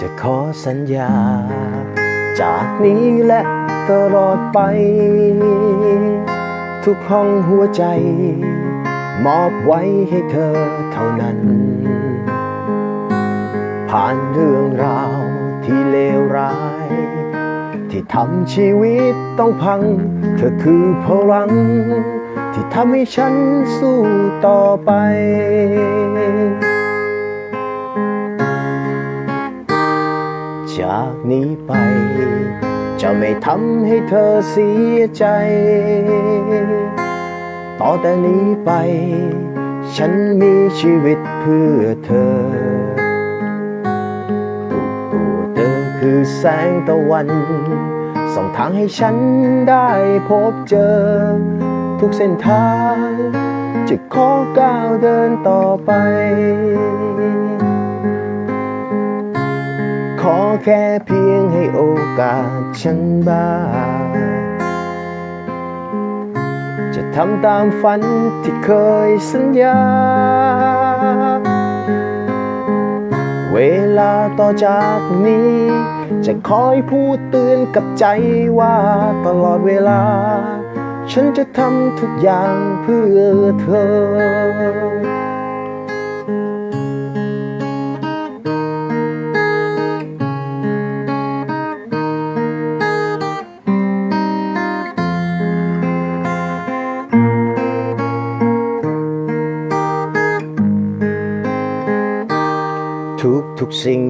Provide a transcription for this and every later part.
จะขอสัญญา จากนี้และตลอดไป ทุกห้องหัวใจ มอบไว้ให้เธอเท่านั้น ผ่านเรื่องราวที่เลวร้าย ที่ทำชีวิตต้องพัง เธอคือพลัง ที่ทำให้ฉันสู้ต่อไป ไป จะไม่ทำให้เธอเสียใจ ต่อแต่นี้ไป ฉันมีชีวิตเพื่อเธอเธอคือแสงตะวันส่องทางให้ฉันได้พบเจอ ทุกเส้นทาง จะขอก้าวเดินต่อไป อแค่เพียงให้โอกาสฉันบ้างจะทำตามฝันที่เคยสัญญา เวลาต่อจากนี้ จะคอยพูดเตือนกับใจว่าตลอดเวลา ฉันจะทำทุกอย่างเพื่อเธอ ทุกทุกๆสิ่ง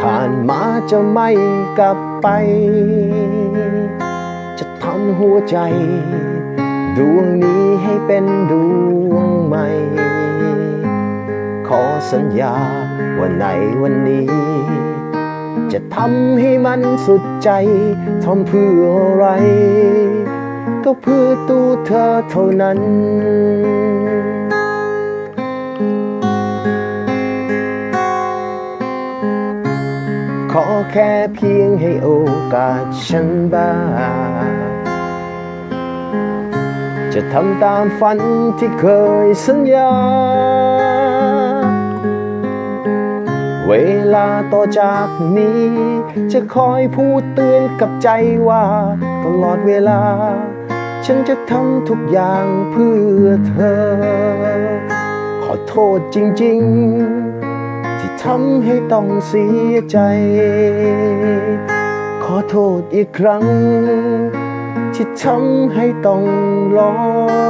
ผ่านมาจะไม่กลับไป จะทำหัวใจ ดวงนี้ให้เป็นดวงใหม่ ขอสัญญาว่าในวันนี้ จะทำให้มันสุดใจทำเพื่ออะไร ก็เพื่อตัวเธอเท่านั้น ขอแค่เพียงให้โอกาสฉันบ้าง จะทำตามฝันที่เคยสัญญา เวลาต่อจากนี้ จะคอยพูดเตือนกับใจว่า ตลอดเวลา ฉันจะทำทุกอย่างเพื่อเธอ ขอโทษจริง ๆ ที่ทำให้ต้องเสียใจ ขอโทษอีกครั้ง ที่ทำให้ต้องร้อง